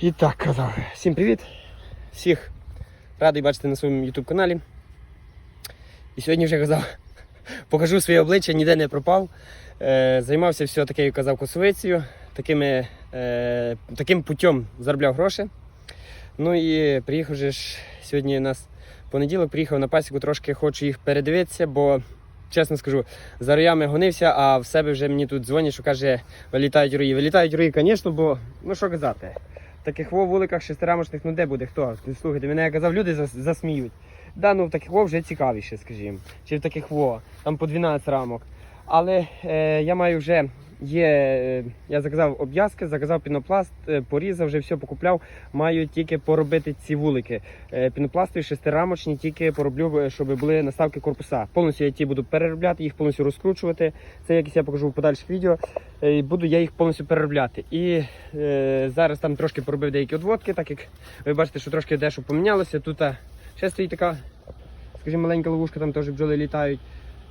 І так казав. Всім привіт! Всіх радий бачити на своєму YouTube каналі. І сьогодні вже казав, покажу своє обличчя, ніде не пропав. Е, займався все таки, як казав, косовицею, такими, е, таким путем заробляв гроші. Ну і приїхав же ж сьогодні у нас понеділок, приїхав на пасіку, трошки хочу їх передивитися, бо чесно скажу, за роями гонився, а в себе вже мені тут дзвонять, що каже, вилітають рої. Вилітають рої, звісно, бо ну що казати. Таких вуликах шестирамочних, ну де буде хто? Слухайте, мене я казав, люди засміють. Да, ну в таких во вже цікавіше, скажімо. Чи в таких во, там по 12 рамок. Але е, я маю вже є. е, Я заказав обв'язки, заказав пінопласт, е, порізав, вже все покупляв. Маю тільки поробити ці вулики. Е, пінопластові шестирамочні, тільки пороблю, щоб були наставки корпуса. Повністю я ті буду переробляти, їх повністю розкручувати. Це якось я покажу в подальших відео. Буду я їх повністю переробляти. І е, зараз там трошки поробив деякі одводки, так як ви бачите, що трошки дещо помінялося. Тут ще стоїть така, скажімо, маленька ловушка, там теж бджоли літають.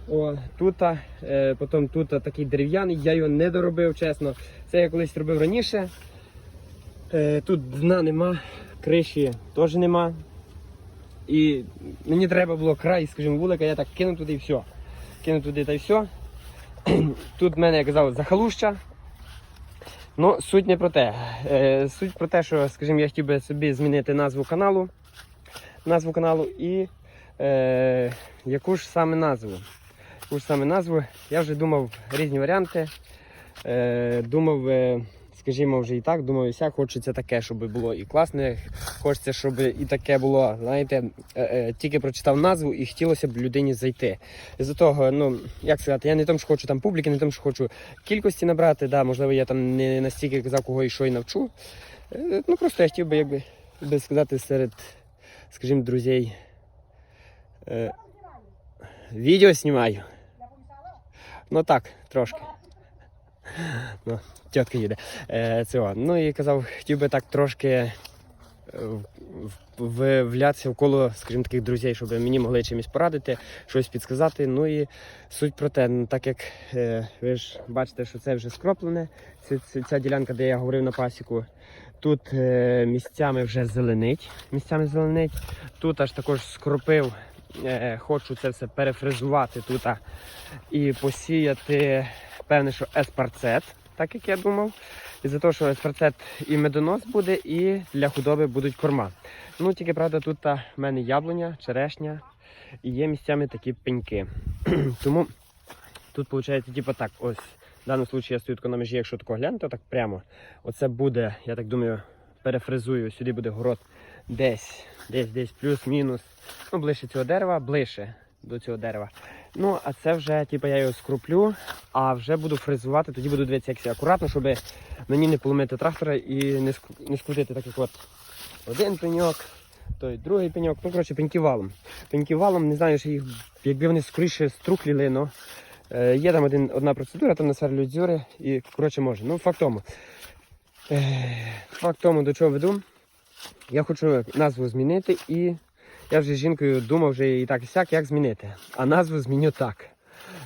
О, тут, е, потім тут такий дерев'яний, я його не доробив, чесно. Це я колись робив раніше. Е, тут дна нема, криші теж нема. І мені треба було край, скажімо, вулика, я так кинув туди і все. Кинув туди та й все. Тут в мене, як казав, захалуща. Ну, суть не про те. Е, суть про те, що, скажімо, я хотів би собі змінити назву каналу. Назву каналу і е, яку ж саме назву. Яку ж саме назву. Я вже думав різні варіанти. Е, думав, е, скажімо, вже і так, думав, і сяк, хочеться таке, щоб було і класне. Хочеться, щоб і таке було. Знаєте, е, тільки прочитав назву і хотілося б людині зайти. З-за того, ну, як сказати, я не тому, що хочу там публіки, не тому, що хочу кількості набрати. Да, можливо, я там не настільки казав, кого і що і навчу. Ну, просто я хотів би, якби, би сказати, серед, скажімо, друзей. Відео знімаю. Ну так, трошки. Ну, тітка їде. Е, цього. Ну і казав, хотів би так трошки е, в- ввлятися в коло, скажімо, таких друзей, щоб мені могли чимось порадити, щось підсказати. Ну і суть про те, ну, так як е, ви ж бачите, що це вже скроплене, ця, ця, ця ділянка, де я говорив на пасіку. Тут е, місцями вже зеленить, місцями зеленить. Тут аж також скропив, хочу це все перефрезувати тут і посіяти, певне, що еспарцет, так як я думав. І за те, що еспарцет і медонос буде, і для худоби будуть корма. Ну, тільки правда, тут в мене яблуня, черешня і є місцями такі пеньки. Тому тут виходить, типу так, ось. В даному випадку я стою на межі, якщо тако глянути, так прямо. Оце буде, я так думаю, перефрезую, сюди буде город десь, десь, десь, плюс-мінус. Ну, ближче цього дерева, ближче до цього дерева. Ну, а це вже, типу, я його скруплю, а вже буду фрезувати, тоді буду дивитися, як це акуратно, щоб мені не поломити трактора і не, не скрутити так, як от один пеньок, той другий пеньок. Ну, коротше, пеньки валом. Пеньки валом, не знаю, що їх, якби вони скоріше струхліли, ну. Е, є там один, одна процедура, там насверлюють дзюри і коротше може. Ну, факт тому. Е, факт тому, до чого веду. Я хочу назву змінити і я вже з жінкою думав вже і так і сяк, як змінити. А назву зміню так.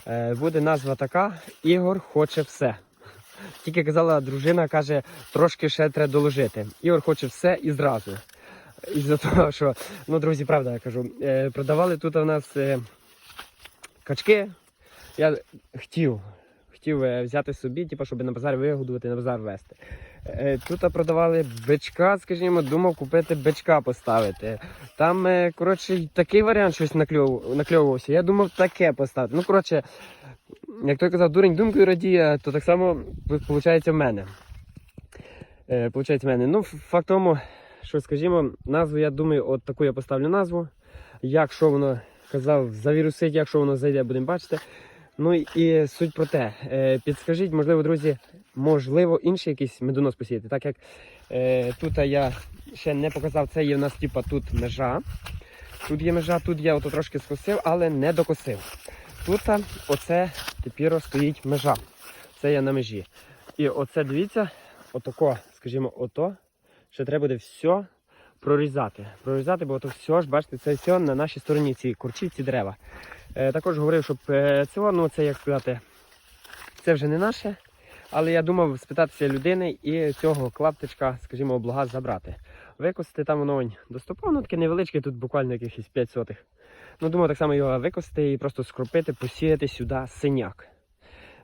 Е, буде назва така Ігор хоче все. Тільки казала дружина, каже, трошки ще треба доложити. Ігор хоче все і зразу. Із-за того, що, ну, друзі, правда, я кажу, е, продавали тут у нас е, качки. Я хотів, хотів взяти собі, типу, щоб на базар вигодувати, на базар вести. Е, Тут продавали бичка, скажімо, думав купити бичка поставити. Там, е, коротше, такий варіант щось накльов, накльовувався. Я думав таке поставити. Ну, коротше, як той казав, дурень думкою радіє, то так само виходить в мене. Е, Получається в мене. Ну, факт тому, що, скажімо, назву, я думаю, от таку я поставлю назву. Як що воно казав, завірусить, якщо воно зайде, будемо бачити. Ну і суть про те, е, підскажіть, можливо, друзі, можливо, інший якийсь медонос посіяти. Так як е, тут я ще не показав, це є в нас типа тут межа. Тут є межа, тут я ото трошки скосив, але не докосив. Тут оце тепер стоїть межа. Це я на межі. І оце дивіться, отако, скажімо, ото, ще треба буде все прорізати. Прорізати, бо то все ж, бачите, це все на нашій стороні, ці курчі, ці дерева. Е, також говорив, щоб е, цього, ну це як сказати, це вже не наше. Але я думав спитатися людини і цього клаптичка, скажімо, облога забрати. Викосити там воно доступно, ну таке невеличке, тут буквально якихось 5 сотих. Ну, думаю, так само його викосити і просто скропити, посіяти сюди синяк.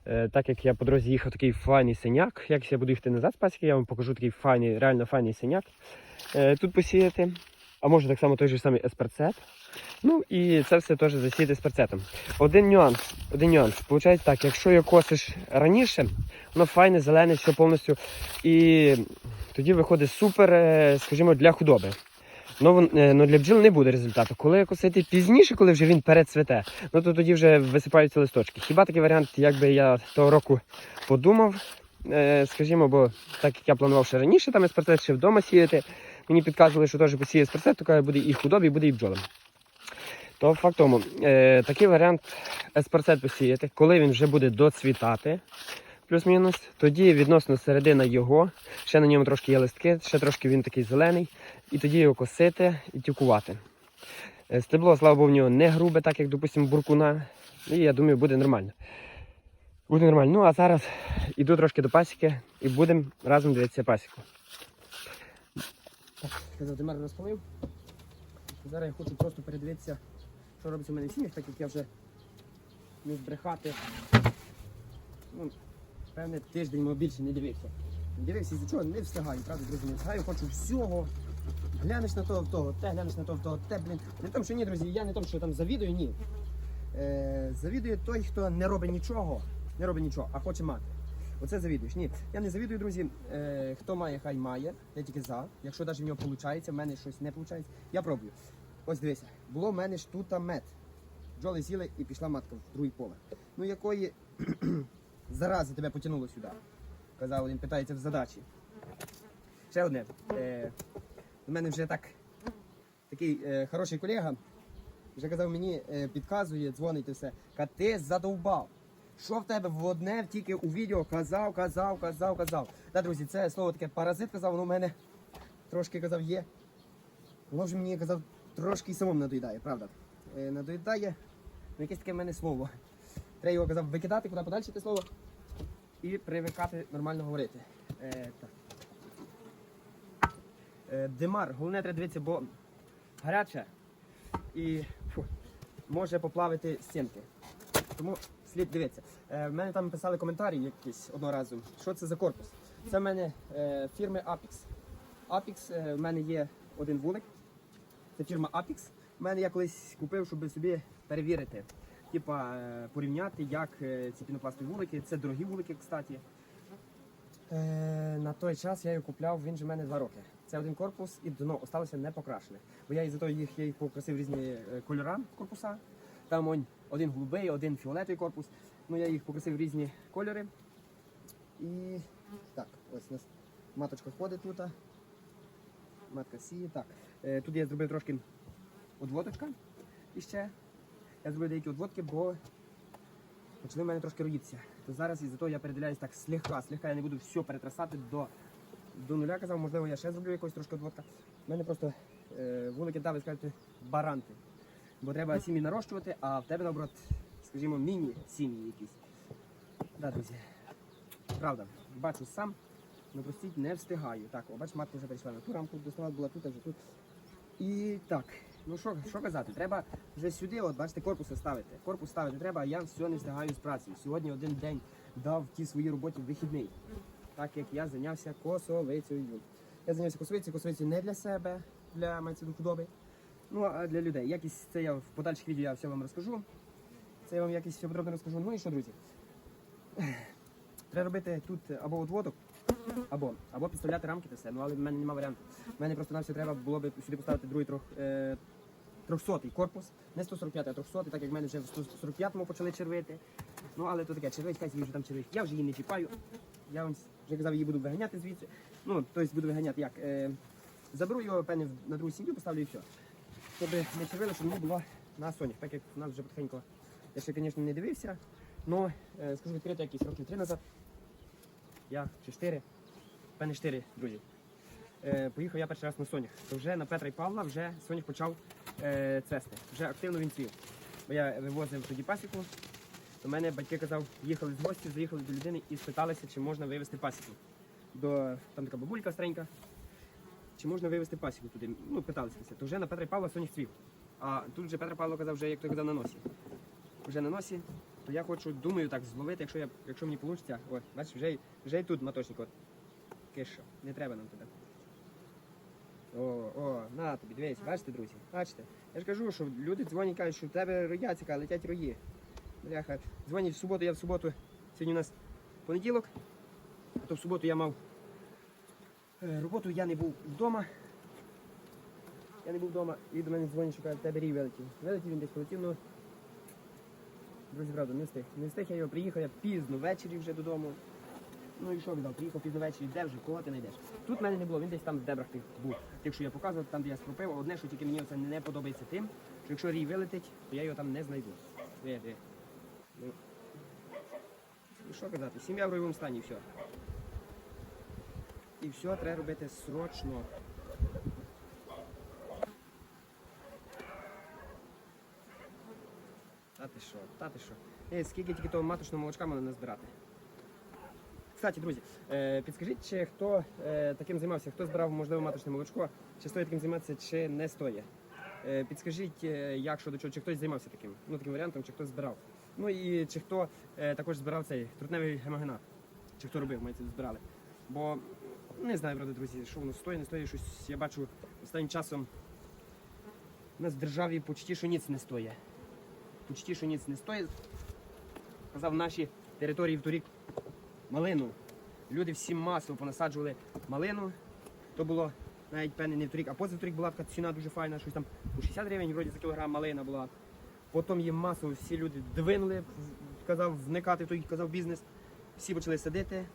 Е, так як я по дорозі їхав такий файний синяк, як я буду їхати назад з пасіки, я вам покажу такий файний, реально файний синяк. Е, тут посіяти. А може так само той же самий есперцет. Ну і це все теж засіяти есперцетом. Один нюанс. Один нюанс. Получається так, якщо його косиш раніше, воно файне, зелене, все повністю. І тоді виходить супер, е, скажімо, для худоби. Ну, е, ну для бджіл не буде результату. Коли косити пізніше, коли вже він перецвете, ну то тоді вже висипаються листочки. Хіба такий варіант, якби я того року подумав, е, скажімо, бо так як я планував ще раніше там еспарцет ще вдома сіяти, мені підказували, що теж посіє еспарцет, то буде і худобі, буде і бджолам. То факт тому, е, такий варіант еспарцет посіяти, коли він вже буде доцвітати, плюс-мінус, тоді відносно середина його, ще на ньому трошки є листки, ще трошки він такий зелений, і тоді його косити і тюкувати. Е, Стебло, слава Богу, в нього не грубе, так як, допустимо, буркуна. І я думаю, буде нормально. Буде нормально. Ну а зараз іду трошки до пасіки і будемо разом дивитися пасіку. Сказав, Демар розпалив. Зараз я хочу просто передивитися, що робиться у мене в сім'ях, так як я вже не збрехати. Ну, певне, тиждень мов більше не дивився. Дивився, з чого не встигаю, правда, друзі, не встигаю, хочу всього. Глянеш на того в того, те, глянеш на того в того, те, блін. Не тому, що ні, друзі, я не тому, що там завідую, ні. Е, завідує той, хто не робить нічого, не робить нічого, а хоче мати. Оце завідуєш. Ні, я не завідую, друзі. Е, хто має, хай має. Я тільки за. Якщо навіть в нього виходить, в мене щось не виходить, я пробую. Ось дивися, було в мене ж тут мед. Бджоли сіли і пішла матка в другий поле. Ну якої зарази тебе потягнуло сюди? Казав, він питається в задачі. Ще одне. Е, у мене вже так такий е, хороший колега. Вже казав мені, е, підказує, дзвонить і все. Ка ти задовбав. Що в тебе в одне тільки у відео казав, казав, казав, казав. Да, друзі, це слово таке паразит казав, воно в мене трошки казав є. Воно вже мені казав, трошки й самому надоїдає, правда. Е, надоїдає, ну якесь таке в мене слово. Треба його казав викидати куди подальше те слово і привикати нормально говорити. Е, так. Е, Димар, головне треба дивитися, бо гаряче і фу, може поплавити стінки. Тому слід дивитися. Е, в мене там писали коментарі якісь одного разу. Що це за корпус? Це в мене е, фірми Apix. Apix, е, в мене є один вулик. Це фірма Apix. В мене я колись купив, щоб собі перевірити. Типа е, порівняти, як е, ці пінопластові вулики. Це дорогі вулики, кстати. Е, на той час я його купляв, він же в мене два роки. Це один корпус і дно осталося не покрашене. Бо я із-за того їх, я їх покрасив різні е, кольори корпуса. Там он, один голубий, один фіолетовий корпус. Ну я їх покрасив в різні кольори. І так, ось у нас маточка ходить тут. Матка сіє. Так. Е, тут я зробив трошки одводочка іще. Я зробив деякі одводки, бо почали в мене трошки роїтися. То зараз із-за того я переділяюсь так слегка, слегка я не буду все перетрасати до, до нуля. Казав, можливо, я ще зроблю якось трошки одводка. У мене просто е, вулики, да, скажете, баранти. Бо треба сім'ї нарощувати, а в тебе, наоборот, скажімо, міні-сім'ї якісь. Да, друзі. Правда, бачу сам, але простіть не встигаю. Так, о, бач, матка вже перейшла на ту рамку, доставала була тут, а вже тут. І так, ну що, що казати, треба вже сюди, от бачите, корпуси ставити. Корпус ставити треба, а я все не встигаю з працею. Сьогодні один день дав тій своїй роботі вихідний. Так як я зайнявся косовицею. Я зайнявся косовицею, косовицею не для себе, для мається худоби. Ну, а для людей. Якість це я в подальших відео я все вам розкажу. Це я вам якісь все подробно розкажу. Ну і що, друзі? Треба робити тут або отводок, або, або підставляти рамки та все. Ну, але в мене немає варіанту. В мене просто навсього треба було б сюди поставити другий трьох, е, 300 корпус. Не 145, а 300, так як в мене вже в 145-му почали червити. Ну, але то таке, червить, хай собі вже там червить. Я вже її не чіпаю. Я вам вже казав, її буду виганяти звідси. Ну, тобто буду виганяти як? Е, заберу його, певне, на другу сім'ю, поставлю і все. Щоб не щоб мені було на сонях, так як у нас вже потихеньку. Я ще, звісно, не дивився. Ну, е, скажу відкрито, якісь років три назад. Я чи чотири, певне чотири, друзі. Е, поїхав я перший раз на сонях. То вже на Петра і Павла вже сонях почав е, цвести. Вже активно він цвів. Бо я вивозив тоді пасіку. до мене батьки казав, їхали з гості, заїхали до людини і спиталися, чи можна вивезти пасіку. До, там така бабулька старенька. Чи можна вивезти пасіку туди? Ну, питалися. То вже на Петра Павла сонях цвів. А тут вже Петра Павло казав, вже як той казав на носі. Вже на носі, то я хочу, думаю, так зловити, якщо я, якщо мені вийде. Ось, бачиш, вже, вже і тут маточник. От. Киша. Не треба нам туди. О, о, на тобі, дивись, бачите, друзі? Бачите? Я ж кажу, що люди дзвонять, кажуть, що в тебе рояцька, летять рої. Бляха, дзвонять в суботу, я в суботу. Сьогодні у нас понеділок, а то в суботу я мав роботу, я не був вдома. Я не був вдома, і до мене дзвонять, що в тебе рій вилетів. Вилетів він десь полетів, ну. Друзі, правда, не встиг. Не встиг я його приїхав, я пізно ввечері вже додому. Ну і що віддав? Приїхав пізно ввечері, де вже, кого ти знайдеш? Тут мене не було, він десь там в дебрах тих був. Тих, що я показував, там, де я скропив. Одне, що тільки мені це не подобається тим, що якщо рій вилетить, то я його там не знайду. Де, де? Ну, і що казати? Сім'я в ройовому стані, все. І все треба робити срочно. Та ти що, та ти що. Е, скільки тільки того маточного молочка можна назбирати. Кстати, друзі, е, підскажіть, чи хто е, таким займався, хто збирав можливо маточне молочко, чи стоїть таким займатися, чи не стоїть. Е, підскажіть, е, як що до чого, чи хтось займався таким, ну таким варіантом, чи хтось збирав. Ну і чи хто е, також збирав цей трутневий гемогенат, чи хто робив, мається збирали. Бо не знаю, правда, друзі, що воно стоїть, не стоїть щось. Я бачу останнім часом у нас в державі почти що ніц не стоїть. Почти що ніц не стоїть. Казав, в нашій території в торік малину. Люди всі масово понасаджували малину. То було навіть певне не в торік, а позаторік була така ціна дуже файна, щось там по 60 гривень вроді за кілограм малина була. Потім їм масово всі люди двинули, казав, вникати в той казав бізнес. Всі почали садити.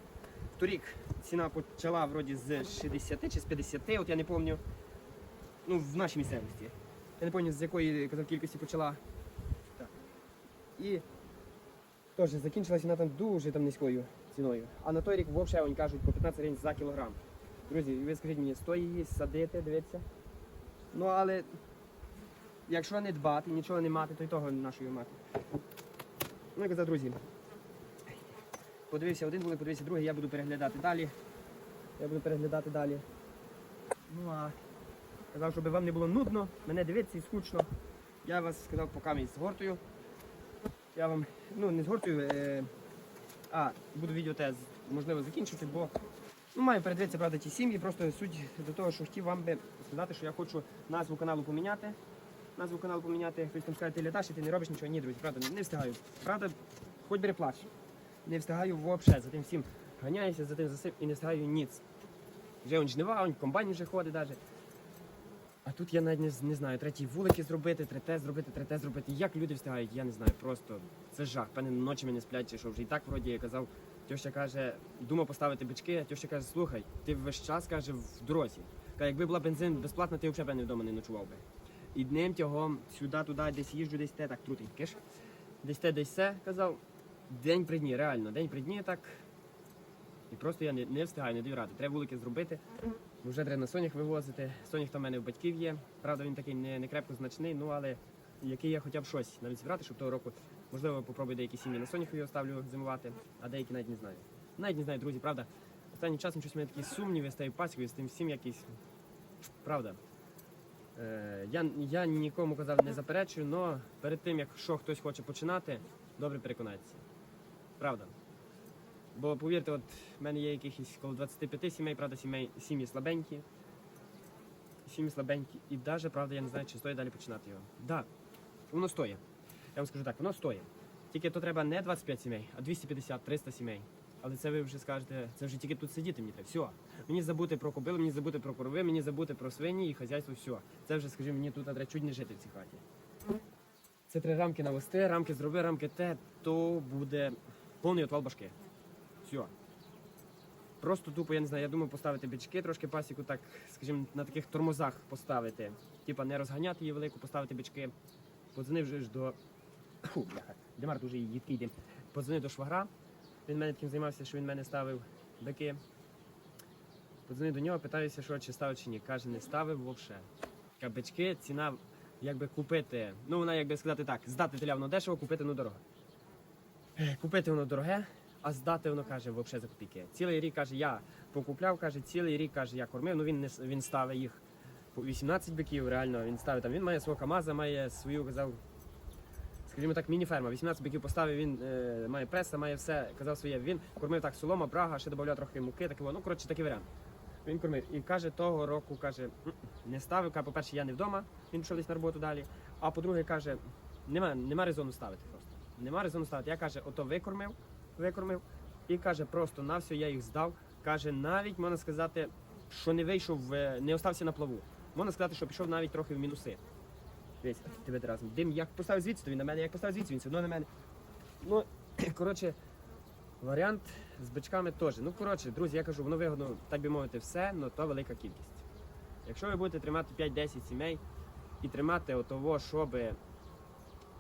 Торік ціна почала вроді з 60 чи з 50, от я не пам'ятаю. Ну, в нашій місцевості. Я не пам'ятаю, з якої кількості почала. Так. І теж закінчилася вона там дуже там низькою ціною. А на той рік взагалі вони кажуть по 15 гривень за кілограм. Друзі, ви скажіть мені, стоїть її садити, дивитися. Ну але якщо не дбати, нічого не мати, то й того нашої мати. Ну, як казав, друзі. Подивився один вулик, подивився другий, я буду переглядати далі. Я буду переглядати далі. Ну а казав, щоб вам не було нудно, мене дивитися і скучно. Я вас сказав, поки мій згортую. Я вам, ну не згортую, е, а буду відео те можливо закінчити, бо ну, маю передивитися, правда, ті сім'ї. Просто суть до того, що хотів вам би сказати, що я хочу назву каналу поміняти. Назву каналу поміняти, хтось там скаже, ти літаш і ти не робиш нічого. Ні, друзі, правда, не встигаю. Правда, хоч бери плач. Не встигаю взагалі, за тим всім ганяюся, за тим за цим і не встигаю ніц. Вже он жнива, он комбайн вже ходить навіть. А тут я навіть не, не знаю, треті вулики зробити, трете зробити, трете зробити. Як люди встигають, я не знаю. Просто це жах. Певне, ночі не сплять, що вже і так вроді я казав. Тьоща каже, думав поставити бички, а тьоща каже, слухай, ти весь час каже в дорозі. Каже, якби була бензин безплатна, ти взагалі певне, вдома не ночував би. І днем тягом сюди, туди, десь їжджу, десь те, так трутень, киш. Десь те, десь все, казав. День при дні, реально, день при дні так. І просто я не, не встигаю, не даю ради. Треба вулики зробити. Вже треба на сонях вивозити. Сонях там в мене в батьків є. Правда, він такий не, не крепко значний, ну але який я хоча б щось навіть зібрати, щоб того року, можливо, попробую деякі сім'ї на сонях його ставлю зимувати, а деякі навіть не знаю. Навіть не знаю, друзі, правда. Останнім часом щось у мене такі сумніви стаю пасікою з тим всім якісь. Правда. Е, я, я нікому казав не заперечую, але перед тим, якщо хтось хоче починати, добре переконайтеся. Правда. Бо повірте, от в мене є якихось коло 25 сімей, правда, сімей, сім'ї слабенькі. Сім'ї слабенькі. І навіть, правда, я не знаю, чи стоїть далі починати його. Так, да, воно стоїть. Я вам скажу так, воно стоїть. Тільки то треба не 25 сімей, а 250-300 сімей. Але це ви вже скажете, це вже тільки тут сидіти мені треба. Все. Мені забути про кобили, мені забути про корови, мені забути про свині і хазяйство, все. Це вже, скажімо, мені тут треба чуть не жити в цій хаті. Це три рамки навести, рамки зроби, рамки те, то буде повний отвал башки. Все. Просто тупо, я не знаю, я думаю поставити бички, трошки пасіку, так, скажімо, на таких тормозах поставити. Типа не розганяти її велику, поставити бички. Подзвонив вже ж до. Фу, Демар дуже їдкий дим. Подзвонив до швагра. Він мене таким займався, що він мене ставив бики. Подзвонив до нього, питаюся, що чи ставив чи ні. Каже, не ставив взагалі. Каже, бички, ціна, якби купити. Ну, вона, якби сказати так, здати теля воно дешево, купити ну дорого. Купити воно дороге, а здати воно каже взагалі за копійки. Цілий рік каже, я покупляв, каже, цілий рік каже, я кормив. Ну він не він ставить їх по 18 биків, реально він ставить там. Він має свого КАМАЗа, має свою казав. Скажімо так, міні-ферма. 18 биків поставив, він е, має преса, має все, казав своє. Він кормив так солома, брага, ще додавав трохи муки, таке, ну коротше, такий варіант. Він кормив. І каже, того року каже, не ставив. Каже, по-перше, я не вдома, він пішов десь на роботу далі. А по-друге, каже, нема, нема резону ставити. Нема ставити. Я каже, ото викормив, викормив. І каже, просто на все я їх здав. Каже, навіть можна сказати, що не вийшов, не остався на плаву. Можна сказати, що пішов навіть трохи в мінуси. Дивись, тебе разом. Дим як поставив звідси, то він на мене, як поставив звідси, він все одно на мене. Ну, коротше, варіант з бичками теж. Ну, коротше, друзі, я кажу, воно вигодно, так би мовити, все, але то велика кількість. Якщо ви будете тримати 5-10 сімей і тримати отого, щоб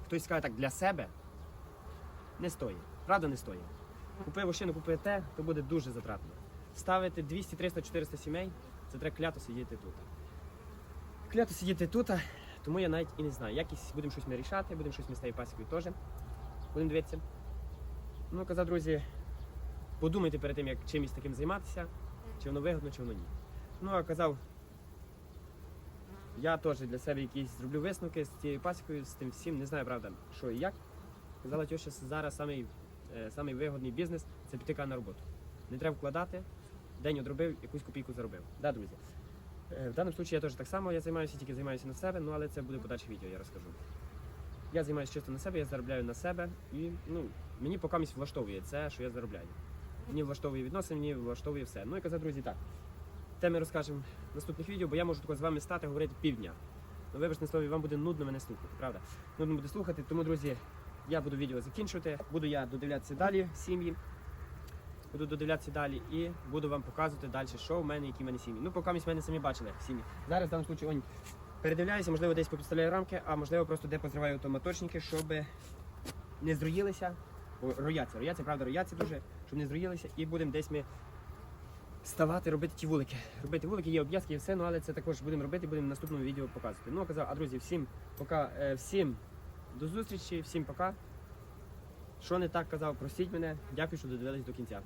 хтось скаже так для себе, не стоїть. Правда, не стоїть. Купив вощину, купив те, то буде дуже затратно. Ставити 200, 300, 400 сімей, це треба клято сидіти тут. Клято сидіти тут, тому я навіть і не знаю. Якісь будемо щось ми рішати, будемо щось ми з пасікою теж. Будемо дивитися. Ну, казав, друзі, подумайте перед тим, як чимось таким займатися, чи воно вигодно, чи воно ні. Ну, а казав, я теж для себе якісь зроблю висновки з цією пасікою, з тим всім, не знаю, правда, що і як. Казала тьоща, зараз самий, е, самий вигодний бізнес це піти на роботу. Не треба вкладати, день одробив, якусь копійку заробив. Да, друзі? Е, В даному випадку я теж так само я займаюся, тільки займаюся на себе, ну але це буде подальше відео, я розкажу. Я займаюся чисто на себе, я заробляю на себе і ну, мені поки влаштовує це, що я заробляю. Мені влаштовує відносини, мені влаштовує все. Ну і казав, друзі, так. Те ми розкажемо в наступних відео, бо я можу з вами стати говорити півдня. Ну, вибачте слові, вам буде нудно мене слухати, правда? Нудно буде слухати, тому, друзі, я буду відео закінчувати, буду я додивлятися далі сім'ї. Буду додивлятися далі і буду вам показувати далі, що в мене, які в мене сім'ї. Ну, поки в мене самі бачили сім'ї. Зараз в даному випадку онь, передивляюся, можливо, десь попідставляю рамки, а можливо просто де позриваю то моточники, щоб не зруїлися. Рояться, рояться, правда, рояться дуже, щоб не зруїлися, і будемо десь ми ставати, робити ті вулики. Робити вулики, є обв'язки, є все, ну але це також будемо робити, будемо в наступному відео показувати. Ну, а казав, а друзі, всім пока, е, всім до зустрічі, всім пока. Що не так казав, простіть мене. Дякую, що додивились до кінця.